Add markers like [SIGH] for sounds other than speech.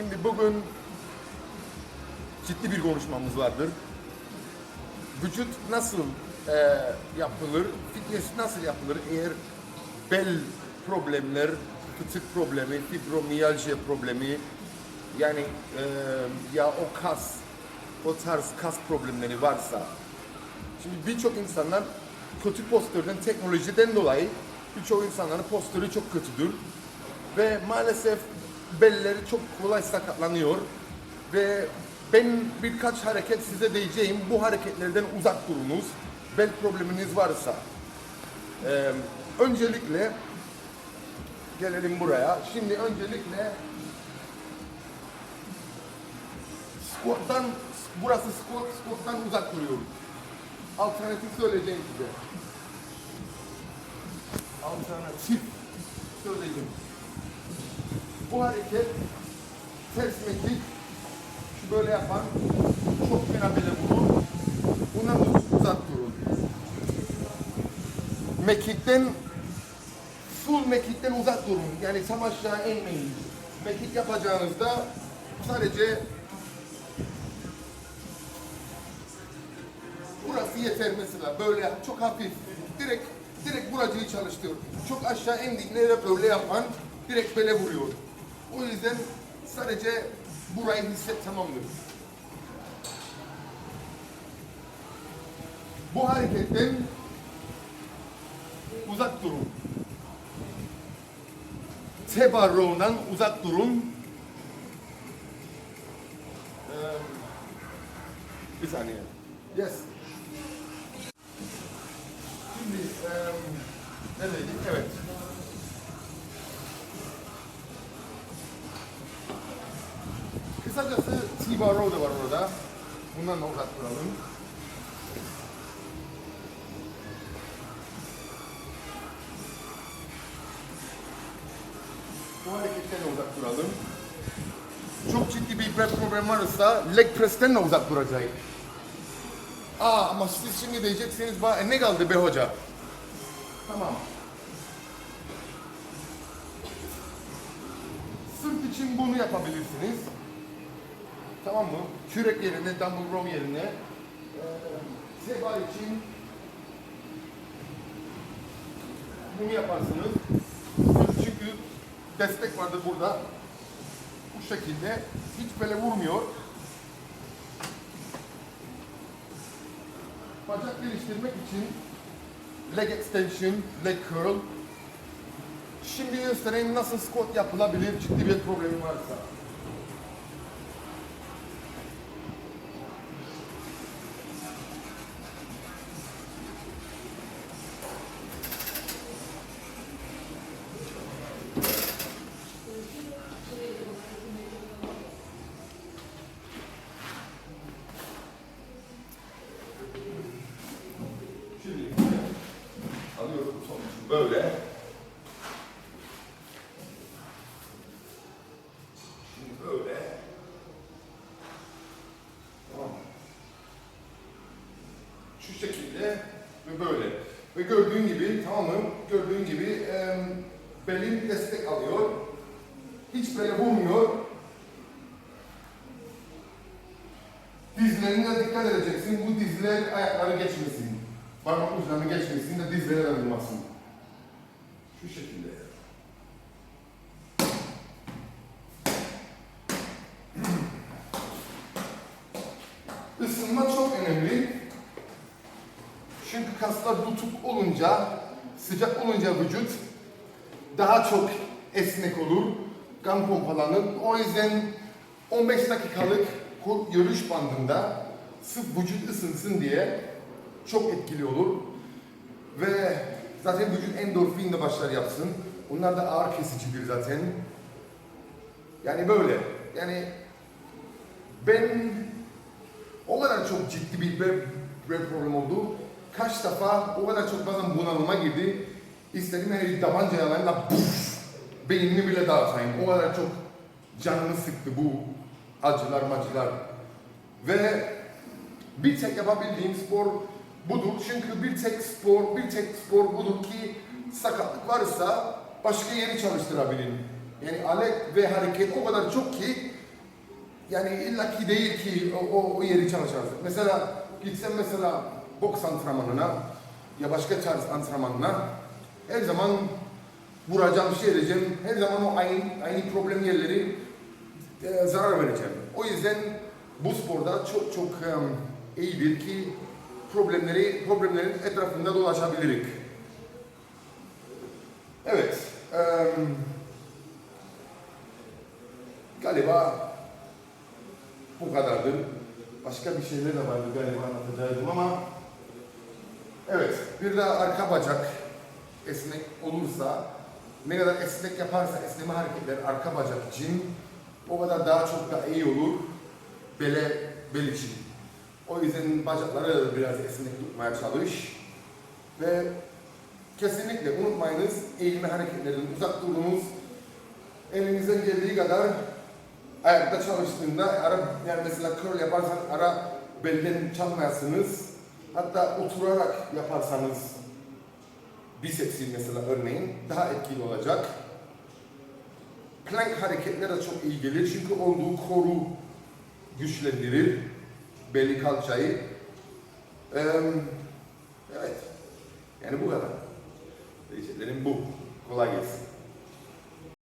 Şimdi bugün ciddi bir konuşmamız vardır. Vücut nasıl e, yapılır, fitness nasıl yapılır eğer bel problemler, fıtık problemi, fibromiyalji problemi, yani e, ya o kas, o tarz kas problemleri varsa. Şimdi birçok insanlar kötü postürden, teknolojiden dolayı birçok insanların postürü çok kötüdür. Ve maalesef belleri çok kolay sakatlanıyor. Ve ben birkaç hareket size diyeceğim. Bu hareketlerden uzak durunuz. Bel probleminiz varsa. Ee, öncelikle gelelim buraya. Şimdi öncelikle squat'tan burası squat, squat'tan uzak duruyoruz. Alternatif söyleyeceğim size. Alternatif söyleyeceğim. Bu hareket ters mekik şu böyle yapan çok fena bele. Bundan uz- uzak durun. Mekikten full mekikten uzak durun. Yani tam aşağı inmeyin. Mekik yapacağınızda sadece burası yeter mesela böyle çok hafif direkt direkt buracıyı çalıştırıyor. Çok aşağı indiğinde de böyle yapan direkt bele vuruyor. O yüzden sadece burayı hisset tamamdır. Bu hareketten uzak durun. Tebarruğundan uzak durun. Ee, bir saniye. Yes. Şimdi eee ne dedik? Evet. Kısacası T-Bar var orada. Bundan da uzak duralım. Bu hareketten uzak duralım. Çok ciddi bir bel problem varsa leg press'ten de uzak duracağız. Aa ama siz şimdi diyeceksiniz bana "E, ne kaldı be hoca? Tamam. Sırt için bunu yapabilirsiniz. Tamam mı? Kürek yerine, dumbbell row yerine. Ee, Seba için bunu yaparsınız. Çünkü destek vardır burada. Bu şekilde hiç böyle vurmuyor. Bacak geliştirmek için leg extension, leg curl. Şimdi göstereyim nasıl squat yapılabilir ciddi bir problemi varsa. Şimdi alıyorum sonucu böyle. Şimdi böyle. Tamam. Şu şekilde ve böyle. Ve gördüğün gibi tamam mı? Gördüğün gibi em, belin destek alıyor. Hiç böyle vurmuyor. Dizlerine dikkat edeceksin. Bu dizler ayakları geçmesin. Parmak uçlarını geçmesin de dizlere de. Şu şekilde. [CLEARS THROAT] Isınma çok önemli. Çünkü kaslar tutuk olunca, sıcak olunca vücut daha çok esnek olur, kan pompalanır. O yüzden 15 dakikalık yürüyüş bandında sırf vücut ısınsın diye çok etkili olur. Ve zaten vücut endorfin de başlar yapsın. Onlar da ağır kesicidir zaten. Yani böyle. Yani ben o kadar çok ciddi bir bel problem oldu. Kaç defa o kadar çok bazen bunalıma girdi. İstedim her tabanca yalanla puf, beynimi bile dağıtayım. O kadar çok canımı sıktı bu acılar macılar. Ve bir tek yapabildiğim spor budur. Çünkü bir tek spor, bir tek spor budur ki sakatlık varsa başka yeri çalıştırabilirim. Yani alet ve hareket o kadar çok ki yani illaki değil ki o, o, o yeri çalışacağız. Mesela gitsem mesela boks antrenmanına ya başka tarz antrenmanına her zaman vuracağım, şey edeceğim. Her zaman o aynı, aynı problem yerleri e, zarar vereceğim. O yüzden bu sporda çok çok em, iyidir ki problemleri problemlerin etrafında dolaşabilirik. Evet. em, galiba bu kadardır. Başka bir şeyler de vardı galiba anlatacaktım ama evet bir de arka bacak esnek olursa ne kadar esnek yaparsa esneme hareketler arka bacak için o kadar daha çok da iyi olur bele bel için. O yüzden bacakları biraz esnek tutmaya çalış ve kesinlikle unutmayınız eğilme hareketlerinden uzak durunuz. Elinizden geldiği kadar ayakta çalıştığında ara yani mesela curl yaparsan ara belden çalmayasınız. Hatta oturarak yaparsanız bisepsi mesela örneğin daha etkili olacak. Plank hareketleri de çok iyi gelir çünkü olduğu koru güçlendirir belli kalçayı. Eee, evet. Yani bu kadar. Diyeceklerim bu. Kolay gelsin.